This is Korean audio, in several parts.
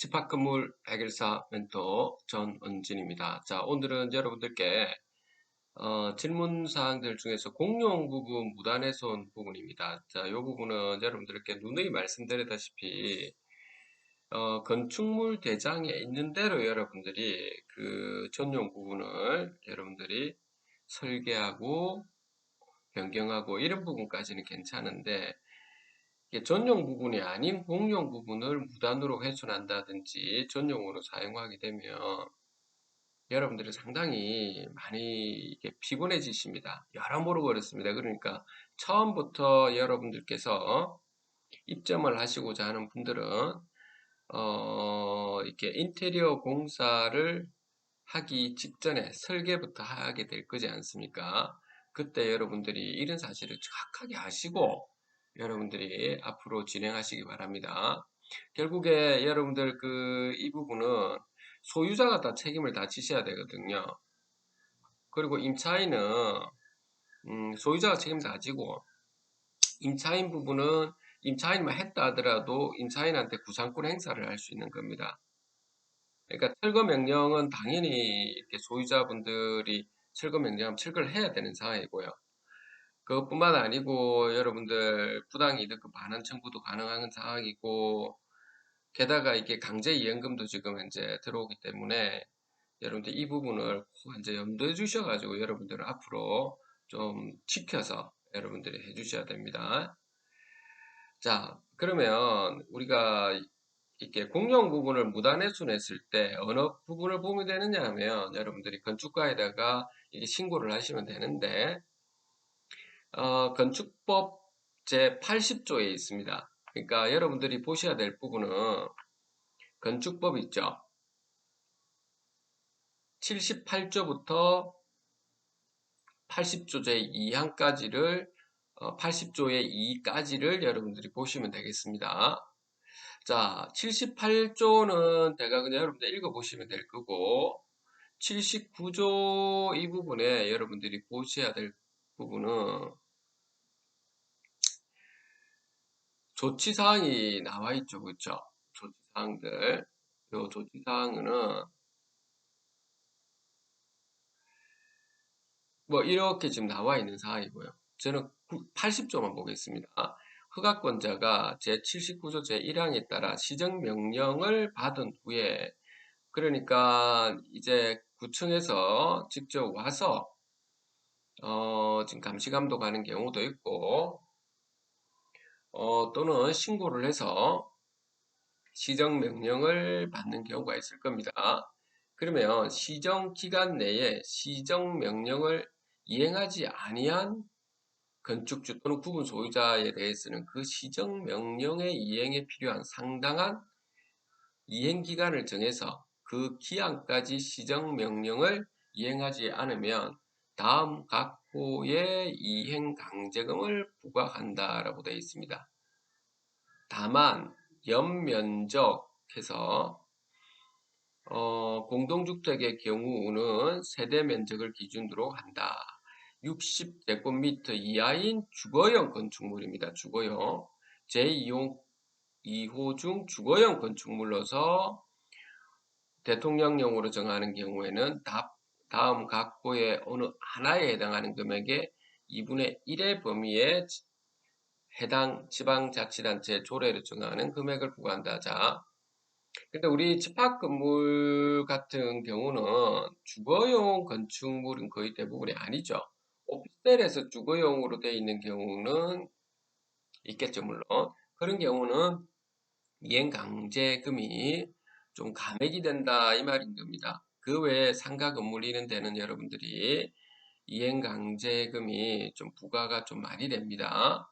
집합건물 해결사 멘토 전은진입니다. 자, 오늘은 여러분들께 어, 질문 사항들 중에서 공용 부분 무단에서 온 부분입니다. 자, 이 부분은 여러분들께 누누이 말씀드렸다시피 어, 건축물 대장에 있는 대로 여러분들이 그 전용 부분을 여러분들이 설계하고 변경하고 이런 부분까지는 괜찮은데 전용 부분이 아닌 공용 부분을 무단으로 훼손한다든지 전용으로 사용하게 되면 여러분들이 상당히 많이 피곤해지십니다. 여러모로 그렇습니다. 그러니까 처음부터 여러분들께서 입점을 하시고자 하는 분들은 어, 이렇게 인테리어 공사를 하기 직전에 설계부터 하게 될 거지 않습니까? 그때 여러분들이 이런 사실을 정확하게 아시고 여러분들이 앞으로 진행하시기 바랍니다. 결국에 여러분들 그 이 부분은 소유자가 다 책임을 다 지셔야 되거든요. 그리고 임차인은 음, 소유자가 책임을 다 지고 임차인 부분은 임차인만 했다 하더라도 임차인한테 구상권 행사를 할 수 있는 겁니다. 그러니까 철거 명령은 당연히 이렇게 소유자분들이 철거 명령하면 철거를 해야 되는 상황이고요. 그것뿐만 아니고 여러분들 부당이득 반환 청구도 가능한 상황이고 게다가 이게 강제이행금도 지금 현재 들어오기 때문에 여러분들 이 부분을 이제 염두에 주셔가지고 여러분들은 앞으로 좀 지켜서 여러분들이 해 주셔야 됩니다. 자 그러면 우리가 이렇게 공용 부분을 무단훼손했을 때 어느 부분을 보면 되느냐 하면 여러분들이 건축가에다가 이게 신고를 하시면 되는데 어, 건축법 제80조에 있습니다. 그러니까 여러분들이 보셔야 될 부분은 건축법 있죠. 78조부터 80조 제2항까지를 어, 80조의 2까지를 여러분들이 보시면 되겠습니다. 자, 78조는 대가 그냥 여러분들 읽어보시면 될 거고 79조 이 부분에 여러분들이 보셔야 될 부분은 조치사항이 나와 있죠. 그렇죠? 조치사항들. 요 조치사항은 뭐 이렇게 지금 나와 있는 사항이고요. 저는 80조만 보겠습니다. 허가권자가 제79조 제1항에 따라 시정명령을 받은 후에 그러니까 이제 구청에서 직접 와서 어 지금 감시감독하는 경우도 있고 어, 또는 신고를 해서 시정 명령을 받는 경우가 있을 겁니다. 그러면 시정 기간 내에 시정 명령을 이행하지 아니한 건축주 또는 구분 소유자에 대해서는 그 시정 명령의 이행에 필요한 상당한 이행 기간을 정해서 그 기한까지 시정 명령을 이행하지 않으면 다음 각 호의 이행 강제금을 부과한다라고 되어 있습니다. 다만 연면적해서 어, 공동주택의 경우는 세대 면적을 기준으로 한다. 60제곱미터 이하인 주거용 건축물입니다. 주거용 제2호 2호 중 주거용 건축물로서 대통령령으로 정하는 경우에는 답 다음 각 호의 어느 하나에 해당하는 금액의 2분의 1의 범위에 해당 지방자치단체 조례를 정하는 금액을 부과한다. 자, 근데 우리 집합 건물 같은 경우는 주거용 건축물은 거의 대부분이 아니죠. 오피스텔에서 주거용으로 되어 있는 경우는 있겠죠, 물론. 그런 경우는 이행 강제금이 좀 감액이 된다 이 말인 겁니다. 그 외에 상가 건물이는 데는 여러분들이 이행강제금이 좀 부과가 좀 많이 됩니다.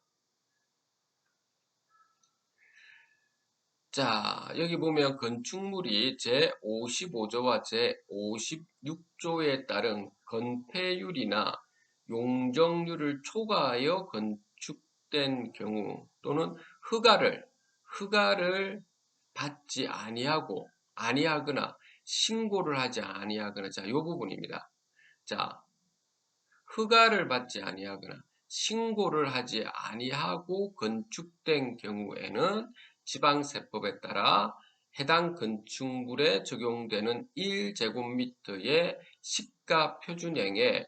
자, 여기 보면 건축물이 제55조와 제56조에 따른 건폐율이나 용적률을 초과하여 건축된 경우 또는 허가를 허가를 받지 아니하고 아니하거나 신고를 하지 아니하거나 자, 요 부분입니다. 자, 허가를 받지 아니하거나 신고를 하지 아니하고 건축된 경우에는 지방세법에 따라 해당 건축물에 적용되는 1제곱미터의 시가 표준형의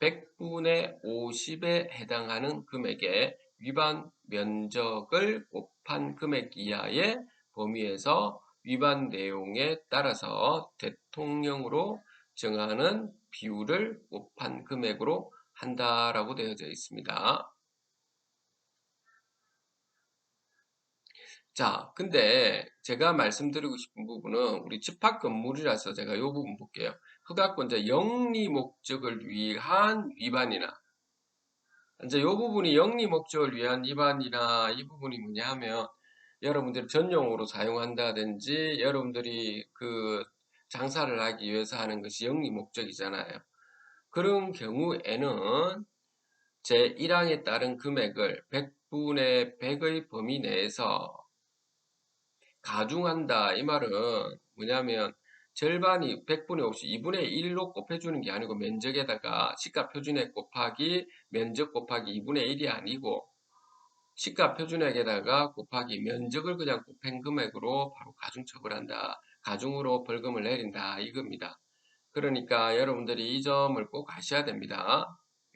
100분의 50에 해당하는 금액의 위반 면적을 곱한 금액 이하의 범위에서 위반 내용에 따라서 대통령으로 정하는 비율을 곱한 금액으로 한다라고 되어져 있습니다. 자, 근데 제가 말씀드리고 싶은 부분은 우리 집합 건물이라서 제가 이 부분 볼게요. 이제 영리 목적을 위한 위반이나 이제 이 부분이 영리 목적을 위한 위반이나 이 부분이 뭐냐 하면 여러분들이 전용으로 사용한다든지 여러분들이 그 장사를 하기 위해서 하는 것이 영리 목적이잖아요. 그런 경우에는 제1항에 따른 금액을 100분의 100의 범위 내에서 가중한다. 이 말은 뭐냐면 절반이 100분의 50, 2분의 1로 곱해주는 게 아니고 면적에다가 시가 표준액 곱하기 면적 곱하기 2분의 1이 아니고 시가 표준액에다가 곱하기 면적을 그냥 곱한 금액으로 바로 가중 처벌 한다. 가중으로 벌금을 내린다. 이겁니다. 그러니까 여러분들이 이 점을 꼭 아셔야 됩니다.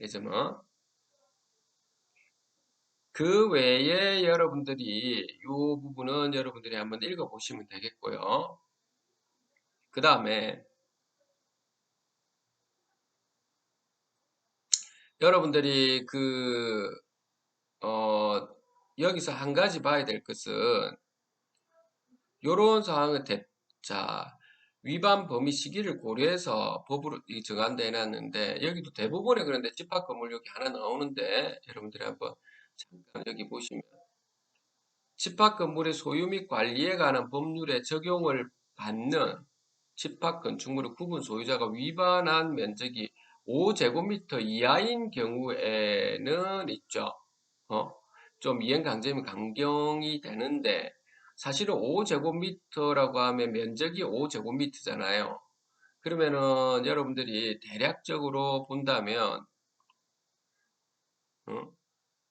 이 점은 그 외에 여러분들이 이 부분은 여러분들이 한번 읽어보시면 되겠고요. 그 다음에 여러분들이 그 어, 여기서 한 가지 봐야 될 것은 이런 상황을 대, 자 위반 범위 시기를 고려해서 법으로 정한다 해놨는데 여기도 대부분에 그런데 집합 건물 여기 하나 나오는데 여러분들이 한번 잠깐 여기 보시면 집합 건물의 소유 및 관리에 관한 법률에 적용을 받는 집합 건축물의 구분 소유자가 위반한 면적이 5제곱미터 이하인 경우에는 있죠. 어? 좀 이행 강제면 강경이 되는데 사실은 5제곱미터라고 하면 면적이 5제곱미터잖아요. 그러면은 여러분들이 대략적으로 본다면 어?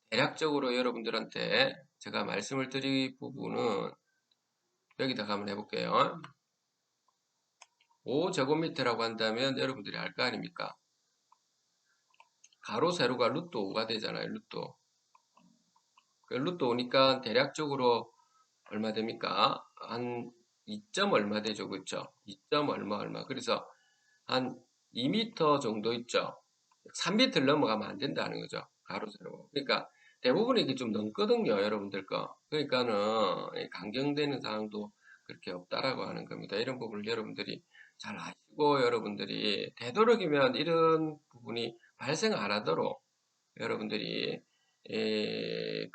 대략적으로 여러분들한테 제가 말씀을 드릴 부분은 여기다가 한번 해볼게요. 5제곱미터라고 한다면 여러분들이 알 거 아닙니까? 가로 세로가 루트 5가 되잖아요. 루트 5. 그 루트 5니까 대략적으로 얼마 됩니까? 한 2점 얼마 되죠. 그렇죠? 2점 얼마 얼마. 그래서 한 2m 정도 있죠. 3m를 넘어가면 안 된다는 거죠. 가로 세로. 그러니까 대부분 이게 좀 넘거든요. 여러분들 거. 그러니까는 강경되는 사항도 그렇게 없다라고 하는 겁니다. 이런 부분을 여러분들이 잘 아시고 여러분들이 되도록이면 이런 부분이 발생 안 하도록 여러분들이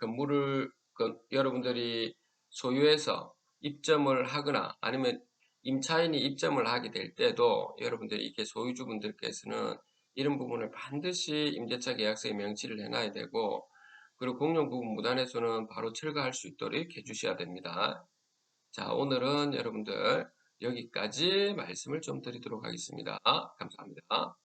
건물을 그, 여러분들이 소유해서 입점을 하거나 아니면 임차인이 입점을 하게 될 때도 여러분들이 이게 소유주분들께서는 이런 부분을 반드시 임대차 계약서에 명시를 해놔야 되고 그리고 공용 부분 무단에서는 바로 철거할 수 있도록 해주셔야 됩니다. 자 오늘은 여러분들 여기까지 말씀을 좀 드리도록 하겠습니다. 감사합니다.